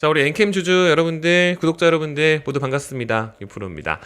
자, 우리 엔캠 주주 여러분들, 구독자 여러분들 모두 반갑습니다. 유프로입니다.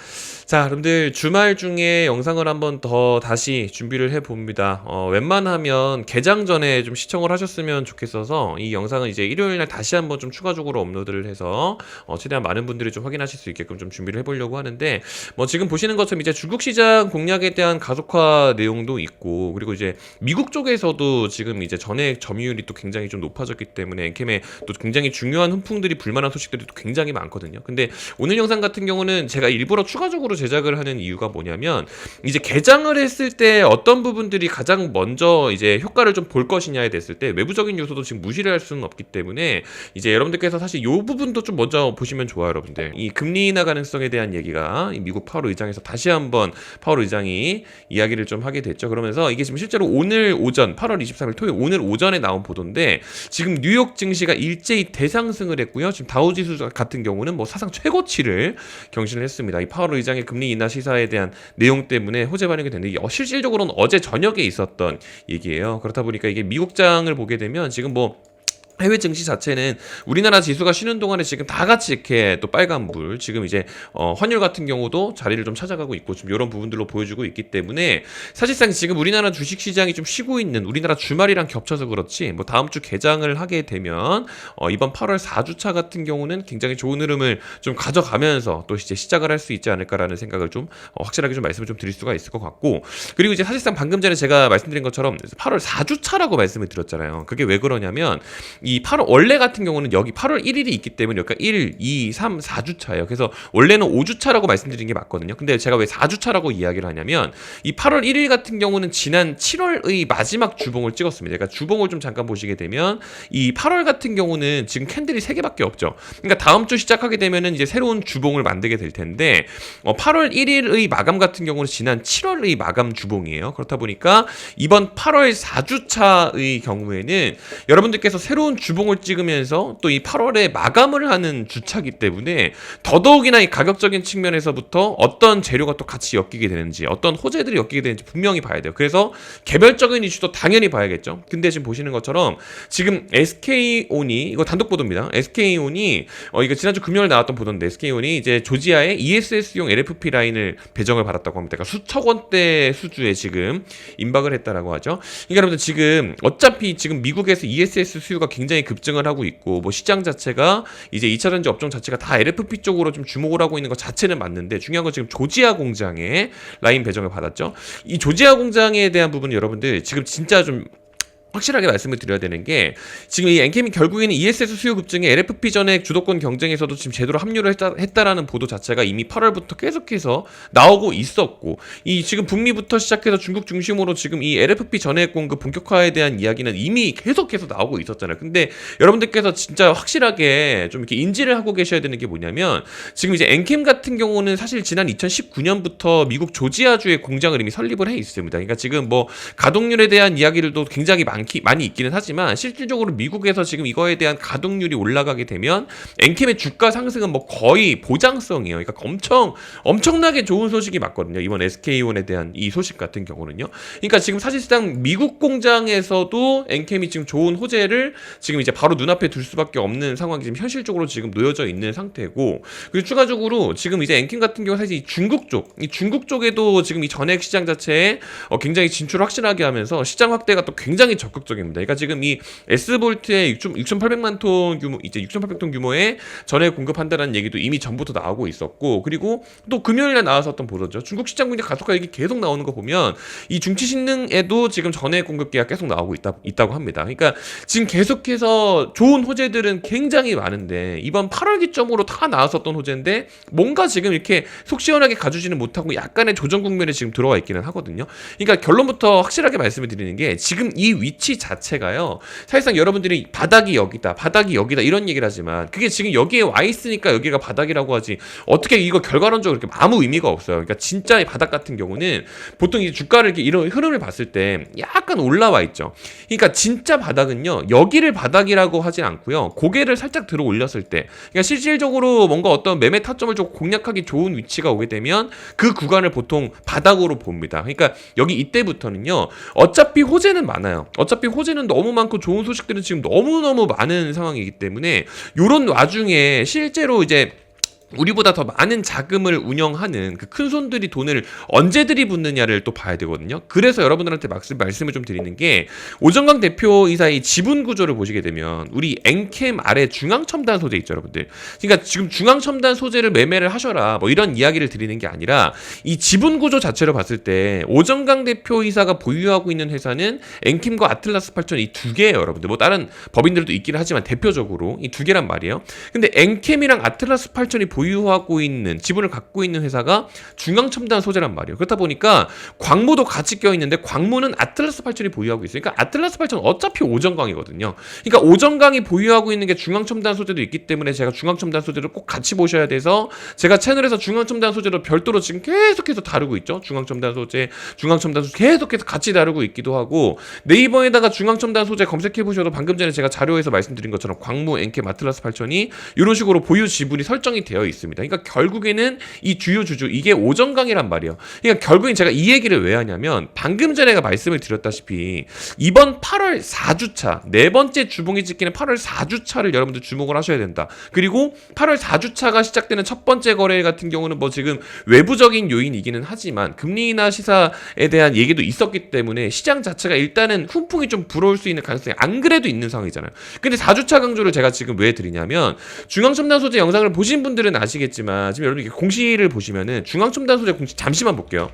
자, 여러분들 주말 중에 영상을 한번 더 다시 준비를 해 봅니다. 어, 웬만하면 개장 전에 좀 시청을 하셨으면 좋겠어서 이 영상은 이제 일요일 날 다시 한번 좀 추가적으로 업로드를 해서 어, 최대한 많은 분들이 좀 확인하실 수 있게끔 좀 준비를 해 보려고 하는데 뭐 지금 보시는 것처럼 이제 중국 시장 공략에 대한 가속화 내용도 있고 그리고 이제 미국 쪽에서도 지금 이제 전액 점유율이 또 굉장히 좀 높아졌기 때문에 엔캠에 또 굉장히 중요한 훈풍 들이 불만한 소식들이 또 굉장히 많거든요. 근데 오늘 영상 같은 경우는 제가 일부러 추가적으로 제작을 하는 이유가 뭐냐면 이제 개장을 했을 때 어떤 부분들이 가장 먼저 이제 효과를 좀 볼 것이냐에 됐을 때 외부적인 요소도 지금 무시를 할 수는 없기 때문에 이제 여러분들께서 사실 이 부분도 좀 먼저 보시면 좋아요, 여러분들. 이 금리 인하 가능성에 대한 얘기가 이 미국 파월 의장에서 다시 한번 파월 의장이 이야기를 좀 하게 됐죠. 그러면서 이게 지금 실제로 오늘 오전 8월 23일 토요일 오늘 오전에 나온 보도인데 지금 뉴욕 증시가 일제히 대상승을 했고 요. 지금 다우지수 같은 경우는 뭐 사상 최고치를 경신을 했습니다. 이 파월 의장의 금리 인하 시사에 대한 내용 때문에 호재 반영이 됐는데 어, 실질적으로는 어제 저녁에 있었던 얘기예요. 그렇다 보니까 이게 미국장을 보게 되면 지금 뭐 해외 증시 자체는 우리나라 지수가 쉬는 동안에 지금 다 같이 이렇게 또 빨간불 지금 이제 어, 환율 같은 경우도 자리를 좀 찾아가고 있고 좀 이런 부분들로 보여주고 있기 때문에 사실상 지금 우리나라 주식 시장이 좀 쉬고 있는 우리나라 주말이랑 겹쳐서 그렇지 뭐 다음 주 개장을 하게 되면 어, 이번 8월 4주차 같은 경우는 굉장히 좋은 흐름을 좀 가져가면서 또 이제 시작을 할 수 있지 않을까라는 생각을 좀 어, 확실하게 좀 말씀을 좀 드릴 수가 있을 것 같고 그리고 이제 사실상 방금 전에 제가 말씀드린 것처럼 8월 4주차라고 말씀을 드렸잖아요. 그게 왜 그러냐면 이 8월 원래 같은 경우는 여기 8월 1일이 있기 때문에 여기가 1, 2, 3, 4주 차예요. 그래서 원래는 5주 차라고 말씀드린 게 맞거든요. 근데 제가 왜 4주 차라고 이야기를 하냐면 이 8월 1일 같은 경우는 지난 7월의 마지막 주봉을 찍었습니다. 그러니까 주봉을 좀 잠깐 보시게 되면 이 8월 같은 경우는 지금 캔들이 3개밖에 없죠. 그러니까 다음 주 시작하게 되면은 이제 새로운 주봉을 만들게 될 텐데 어, 8월 1일의 마감 같은 경우는 지난 7월의 마감 주봉이에요. 그렇다 보니까 이번 8월 4주차의 경우에는 여러분들께서 새로운 주봉을 찍으면서 또 이 8월에 마감을 하는 주차기 때문에 더더욱이나 이 가격적인 측면에서부터 어떤 재료가 또 같이 엮이게 되는지 어떤 호재들이 엮이게 되는지 분명히 봐야 돼요. 그래서 개별적인 이슈도 당연히 봐야겠죠. 근데 지금 보시는 것처럼 지금 SK온이 이거 단독 보도입니다. SK온이 어 이거 지난주 금요일 나왔던 보도인데 SK온이 이제 조지아의 ESS용 LFP 라인을 배정을 받았다고 합니다. 그러니까 수천 원대 수주에 지금 임박을 했다라고 하죠. 그러니까 여러분들 지금 어차피 지금 미국에서 ESS 수요가 굉장히 급증을 하고 있고 뭐 시장 자체가 이제 2차 전지 업종 자체가 다 LFP 쪽으로 좀 주목을 하고 있는 것 자체는 맞는데 중요한 건 지금 조지아 공장에 라인 배정을 받았죠. 이 조지아 공장에 대한 부분은 여러분들 지금 진짜 좀 확실하게 말씀을 드려야 되는 게 지금 이 엔캠이 결국에는 ESS 수요 급증에 LFP 전액 주도권 경쟁에서도 지금 제대로 합류를 했다, 했다 라는 보도 자체가 이미 8월부터 계속해서 나오고 있었고 이 지금 북미부터 시작해서 중국 중심으로 지금 이 LFP 전액 공급 본격화에 대한 이야기는 이미 계속해서 나오고 있었잖아요. 근데 여러분들께서 진짜 확실하게 좀 이렇게 인지를 하고 계셔야 되는 게 뭐냐면 지금 이제 엔캠 같은 경우는 사실 지난 2019년부터 미국 조지아주의 공장을 이미 설립을 해 있습니다. 그러니까 지금 뭐 가동률에 대한 이야기들도 굉장히 많 많기 많이 있기는 하지만 실질적으로 미국에서 지금 이거에 대한 가동률이 올라가게 되면 엔캠의 주가 상승은 뭐 거의 보장성이에요. 그러니까 엄청 엄청나게 좋은 소식이 맞거든요. 이번 SK온에 대한 이 소식 같은 경우는요. 그러니까 지금 사실상 미국 공장에서도 엔캠이 지금 좋은 호재를 지금 이제 바로 눈앞에 둘 수밖에 없는 상황이 지금 현실적으로 지금 놓여져 있는 상태고 그리고 추가적으로 지금 이제 엔캠 같은 경우 사실 이 중국 쪽, 이 중국 쪽에도 지금 이 전액 시장 자체에 어 굉장히 진출 확실하게 하면서 시장 확대가 또 굉장히 적 적극적입니다. 그러니까 지금 이 S볼트의 6,800만 톤 규모, 이제 6,800톤 규모의 전액 공급한다는 얘기도 이미 전부터 나오고 있었고, 그리고 또 금요일에 나왔었던 보도죠. 중국 시장 분야 가속화 얘기 계속 나오는 거 보면 이 중치 신능에도 지금 전액 공급 계약 계속 나오고 있다, 있다고 합니다. 그러니까 지금 계속해서 좋은 호재들은 굉장히 많은데 이번 8월 기점으로 다 나왔었던 호재인데 뭔가 지금 이렇게 속 시원하게 가주지는 못하고 약간의 조정 국면에 지금 들어와 있기는 하거든요. 그러니까 결론부터 확실하게 말씀을 드리는 게 지금 이 위치 위치 자체가요. 사실상 여러분들이 바닥이 여기다, 바닥이 여기다 이런 얘기를 하지만 그게 지금 여기에 와 있으니까 여기가 바닥이라고 하지 어떻게 이거 결과론적으로 이렇게 아무 의미가 없어요. 그러니까 진짜 의 바닥 같은 경우는 보통 이 주가를 이렇게 이런 흐름을 봤을 때 약간 올라와 있죠. 그러니까 진짜 바닥은요. 여기를 바닥이라고 하지 않고요. 고개를 살짝 들어 올렸을 때 그러니까 실질적으로 뭔가 어떤 매매 타점을 좀 공략하기 좋은 위치가 오게 되면 그 구간을 보통 바닥으로 봅니다. 그러니까 여기 이때부터는요. 어차피 호재는 많아요. 어차피 어차피 호재는 너무 많고 좋은 소식들은 지금 너무너무 많은 상황이기 때문에 요런 와중에 실제로 이제 우리보다 더 많은 자금을 운영하는 그 큰 손들이 돈을 언제 들이붓느냐를 또 봐야 되거든요. 그래서 여러분들한테 말씀, 말씀을 좀 드리는 게 오정강 대표이사의 지분 구조를 보시게 되면 우리 엔캠 아래 중앙첨단 소재 있죠, 여러분들. 그러니까 지금 중앙첨단 소재를 매매를 하셔라 뭐 이런 이야기를 드리는 게 아니라 이 지분 구조 자체로 봤을 때 오정강 대표이사가 보유하고 있는 회사는 엔킴과 아틀라스 8000 이 두 개예요, 여러분들. 뭐 다른 법인들도 있긴 하지만 대표적으로 이 두 개란 말이에요. 근데 엔캠이랑 아틀라스 8000이 보유 하고 있는 지분을 갖고 있는 회사가 중앙 첨단 소재란 말이에요. 그렇다 보니까 광무도 같이 껴 있는데 광무는 아틀라스 8000이 보유하고 있어요. 그러니까 아틀라스 8000은 어차피 오정강이거든요. 그러니까 오정강이 보유하고 있는 게 중앙 첨단 소재도 있기 때문에 제가 중앙 첨단 소재를 꼭 같이 보셔야 돼서 제가 채널에서 중앙 첨단 소재로 별도로 지금 계속해서 다루고 있죠. 중앙 첨단 소재, 중앙 첨단 소재 계속해서 같이 다루고 있기도 하고 네이버에다가 중앙 첨단 소재 검색해 보셔도 방금 전에 제가 자료에서 말씀드린 것처럼 광무, 엔캠, 아틀라스 8000이 이런 식으로 보유 지분이 설정이 되어 있습니다. 그러니까 결국에는 이 주요 주주 이게 오정강이란 말이에요. 그러니까 결국엔 제가 이 얘기를 왜 하냐면 방금 전에 말씀을 드렸다시피 이번 8월 4주차 네 번째 주봉이 찍히는 8월 4주차를 여러분들 주목을 하셔야 된다. 그리고 8월 4주차가 시작되는 첫 번째 거래 같은 경우는 뭐 지금 외부적인 요인이기는 하지만 금리 인하 시사에 대한 얘기도 있었기 때문에 시장 자체가 일단은 훈풍이 좀 불어올 수 있는 가능성이 안 그래도 있는 상황이잖아요. 근데 4주차 강조를 제가 지금 왜 드리냐면 중앙첨단 소재 영상을 보신 분들은 아시겠지만 지금 여러분 공시를 보시면은 중앙첨단 소재 공시 잠시만 볼게요.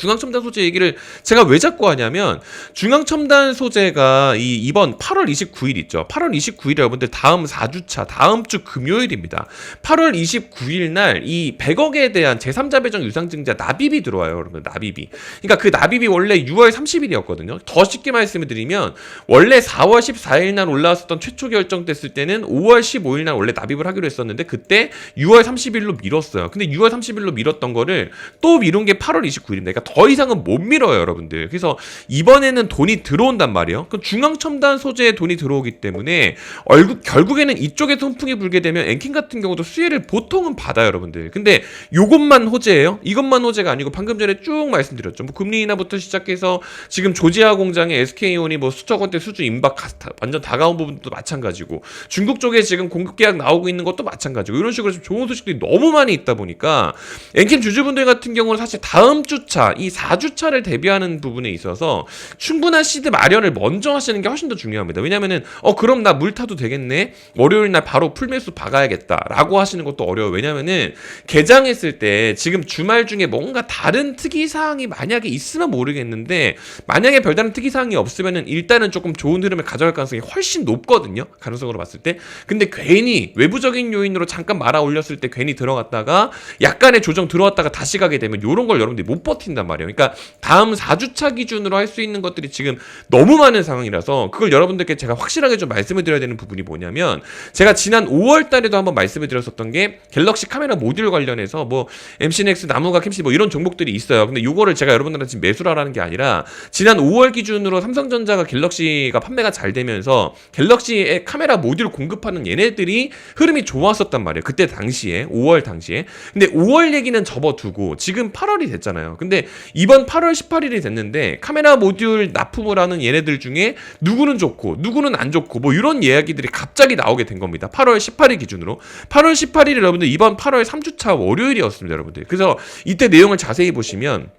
중앙첨단 소재 얘기를 제가 왜 자꾸 하냐면 중앙첨단 소재가 이 이번 8월 29일 있죠. 8월 29일 여러분들 다음 4주차 다음 주 금요일입니다. 8월 29일 날 이 100억에 대한 제3자 배정 유상증자 납입이 들어와요, 여러분. 납입이. 그러니까 그 납입이 원래 6월 30일이었거든요. 더 쉽게 말씀을 드리면 원래 4월 14일 날 올라왔었던 최초 결정됐을 때는 5월 15일 날 원래 납입을 하기로 했었는데 그때 6월 30일로 미뤘어요. 근데 6월 30일로 미뤘던 거를 또 미룬 게 8월 29일인데 그러니까 더 이상은 못 밀어요, 여러분들. 그래서 이번에는 돈이 들어온단 말이에요. 그 중앙 첨단 소재에 돈이 들어오기 때문에 얼굴 결국에는 이쪽에 통풍이 불게 되면 앵킹 같은 경우도 수혜를 보통은 받아요, 여러분들. 근데 요것만 호재예요. 이것만 호재가 아니고 방금 전에 쭉 말씀드렸죠. 뭐 금리 인하부터 시작해서 지금 조지아 공장의 SK온이 뭐 수천 원대 수주 임박 완전 다가온 부분도 마찬가지고 중국 쪽에 지금 공급 계약 나오고 있는 것도 마찬가지고 이런 식으로 좀 좋은 소식들이 너무 많이 있다 보니까 앵킴 주주분들 같은 경우는 사실 다음 주차 이 4주차를 대비하는 부분에 있어서 충분한 시드 마련을 먼저 하시는 게 훨씬 더 중요합니다. 왜냐면은 어 그럼 나 물 타도 되겠네. 월요일 날 바로 풀매수 박아야겠다라고 하시는 것도 어려워요. 왜냐면은 개장했을 때 지금 주말 중에 뭔가 다른 특이 사항이 만약에 있으면 모르겠는데 만약에 별다른 특이 사항이 없으면은 일단은 조금 좋은 흐름을 가져갈 가능성이 훨씬 높거든요. 가능성으로 봤을 때. 근데 괜히 외부적인 요인으로 잠깐 말아 올렸을 때 괜히 들어갔다가 약간의 조정 들어왔다가 다시 가게 되면 이런 걸 여러분들이 못 버틴 단 말이에요. 그러니까 다음 4주차 기준으로 할 수 있는 것들이 지금 너무 많은 상황이라서 그걸 여러분들께 제가 확실하게 좀 말씀을 드려야 되는 부분이 뭐냐면 제가 지난 5월 달에도 한번 말씀을 드렸었던 게 갤럭시 카메라 모듈 관련해서 뭐 MCNX 나무가 캠시 뭐 이런 종목들이 있어요. 근데 요거를 제가 여러분들한테 지금 매수하라는 게 아니라 지난 5월 기준으로 삼성전자가 갤럭시가 판매가 잘 되면서 갤럭시의 카메라 모듈 공급하는 얘네들이 흐름이 좋았었단 말이에요. 그때 당시에 5월 당시에. 근데 5월 얘기는 접어두고 지금 8월이 됐잖아요. 근데 이번 8월 18일이 됐는데 카메라 모듈 납품을 하는 얘네들 중에 누구는 좋고 누구는 안 좋고 뭐 이런 이야기들이 갑자기 나오게 된 겁니다. 8월 18일 기준으로. 8월 18일 여러분들 이번 8월 3주차 월요일이었습니다, 여러분들. 그래서 이때 내용을 자세히 보시면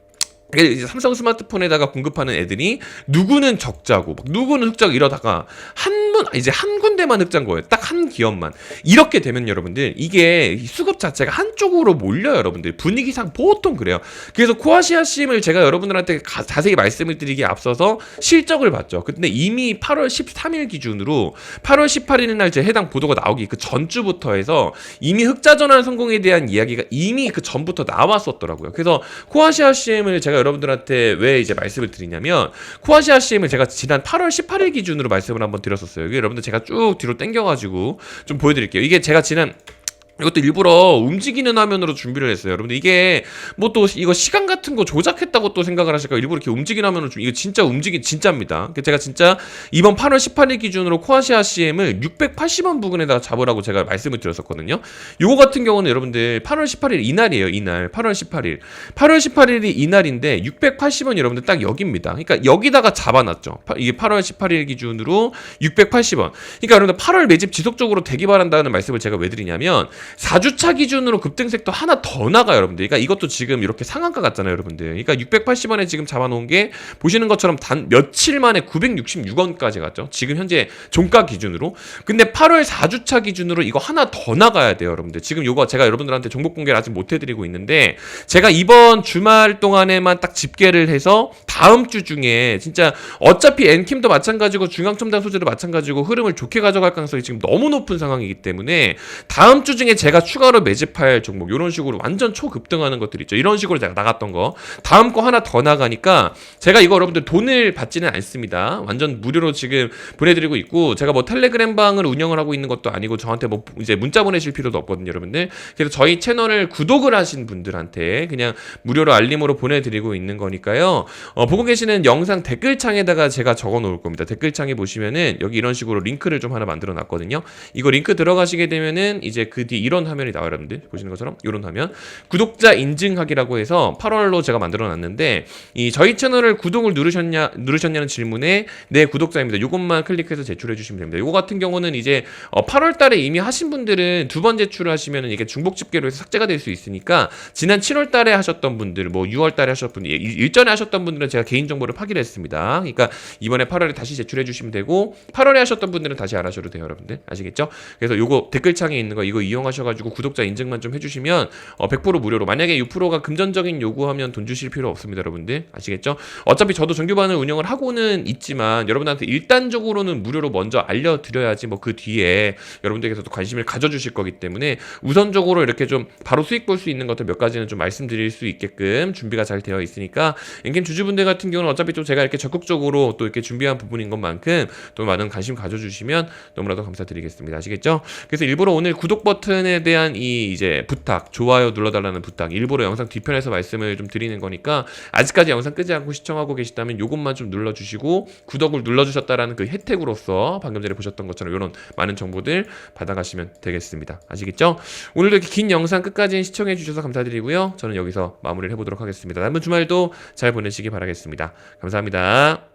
이제 삼성 스마트폰에다가 공급하는 애들이 누구는 적자고 막 누구는 흑자고 이러다가 한문 이제 한 군데만 흑자인 거예요. 딱 한 기업만. 이렇게 되면 여러분들 이게 이 수급 자체가 한쪽으로 몰려요, 여러분들. 분위기상 보통 그래요. 그래서 코아시아 심을 제가 여러분들한테 가- 자세히 말씀을 드리기에 앞서서 실적을 봤죠. 근데 이미 8월 13일 기준으로 8월 18일 날 제 해당 보도가 나오기 그 전주부터 해서 이미 흑자 전환 성공에 대한 이야기가 이미 그 전부터 나왔었더라고요. 그래서 코아시아 CM을 제가 여러분들한테 왜 이제 말씀을 드리냐면 코아시아 CM을 제가 지난 8월 18일 기준으로 말씀을 한번 드렸었어요. 이게 여러분들 제가 쭉 뒤로 당겨가지고 좀 보여드릴게요. 이게 제가 지난 이것도 일부러 움직이는 화면으로 준비를 했어요. 여러분들 이게 뭐 또 이거 시간 같은 거 조작했다고 또 생각을 하실까 일부러 이렇게 움직이는 화면으로 좀 이거 진짜 움직이 진짜입니다. 그러니까 제가 진짜 이번 8월 18일 기준으로 코아시아 CM을 680원 부근에다가 잡으라고 제가 말씀을 드렸었거든요. 요거 같은 경우는 여러분들 8월 18일 이날이에요. 이날 8월 18일 8월 18일이 이날인데 680원 여러분들 딱 여기입니다. 그러니까 여기다가 잡아놨죠. 파- 이게 8월 18일 기준으로 680원. 그러니까 여러분들 8월 매집 지속적으로 되기 바란다는 말씀을 제가 왜 드리냐면 4주차 기준으로 급등색도 하나 더 나가요, 여러분들. 그러니까 이것도 지금 이렇게 상한가 같잖아요, 여러분들. 그러니까 680원에 지금 잡아놓은 게 보시는 것처럼 단 며칠 만에 966원까지 갔죠. 지금 현재 종가 기준으로. 근데 8월 4주차 기준으로 이거 하나 더 나가야 돼요, 여러분들. 지금 이거 제가 여러분들한테 정보 공개를 아직 못 해드리고 있는데 제가 이번 주말 동안에만 딱 집계를 해서 다음 주 중에 진짜 어차피 엔킴도 마찬가지고 중앙첨단 소재도 마찬가지고 흐름을 좋게 가져갈 가능성이 지금 너무 높은 상황이기 때문에 다음 주 중에 제가 추가로 매집할 종목 이런 식으로 완전 초급등하는 것들 있죠. 이런 식으로 제가 나갔던 거 다음 거 하나 더 나가니까 제가 이거 여러분들 돈을 받지는 않습니다. 완전 무료로 지금 보내드리고 있고 제가 뭐 텔레그램 방을 운영을 하고 있는 것도 아니고 저한테 뭐 이제 문자 보내실 필요도 없거든요, 여러분들. 그래서 저희 채널을 구독을 하신 분들한테 그냥 무료로 알림으로 보내드리고 있는 거니까요. 어, 보고 계시는 영상 댓글창에다가 제가 적어 놓을 겁니다. 댓글창에 보시면은 여기 이런 식으로 링크를 좀 하나 만들어 놨거든요. 이거 링크 들어가시게 되면은 이제 그 뒤 이런 화면이 나와요, 여러분들. 보시는 것처럼 이런 화면. 구독자 인증하기라고 해서 8월로 제가 만들어 놨는데 이 저희 채널을 구독을 누르셨냐 누르셨냐는 질문에 네 구독자입니다. 이것만 클릭해서 제출해 주시면 됩니다. 이거 같은 경우는 이제 어, 8월 달에 이미 하신 분들은 두 번 제출을 하시면은 이게 중복 집계로 해서 삭제가 될 수 있으니까 지난 7월 달에 하셨던 분들 뭐 6월 달에 하셨던 분들 일- 일전에 하셨던 분들은 제가 개인 정보를 파기를 했습니다. 그러니까 이번에 8월에 다시 제출해 주시면 되고 8월에 하셨던 분들은 다시 안 하셔도 돼요, 여러분들. 아시겠죠? 그래서 요거 댓글창에 있는 거 이거 이용하 셔 가지고 구독자 인증만 좀 해주시면 어, 100% 무료로 만약에 6%가 금전적인 요구하면 돈 주실 필요 없습니다, 여러분들. 아시겠죠? 어차피 저도 정규반을 운영을 하고는 있지만 여러분한테 일단적으로는 무료로 먼저 알려드려야지 뭐 그 뒤에 여러분들께서도 관심을 가져주실 거기 때문에 우선적으로 이렇게 좀 바로 수익 볼 수 있는 것들 몇 가지는 좀 말씀드릴 수 있게끔 준비가 잘 되어 있으니까 엔캠 주주분들 같은 경우는 어차피 좀 제가 이렇게 적극적으로 또 이렇게 준비한 부분인 것만큼 또 많은 관심 가져주시면 너무나도 감사드리겠습니다. 아시겠죠? 그래서 일부러 오늘 구독 버튼 에 대한 이 이제 부탁, 좋아요 눌러달라는 부탁, 일부러 영상 뒤편에서 말씀을 좀 드리는 거니까 아직까지 영상 끄지 않고 시청하고 계시다면 요것만 좀 눌러주시고 구독을 눌러주셨다라는 그 혜택으로서 방금 전에 보셨던 것처럼 이런 많은 정보들 받아가시면 되겠습니다. 아시겠죠? 오늘도 이렇게 긴 영상 끝까지 시청해 주셔서 감사드리고요. 저는 여기서 마무리를 해보도록 하겠습니다. 남은 주말도 잘 보내시기 바라겠습니다. 감사합니다.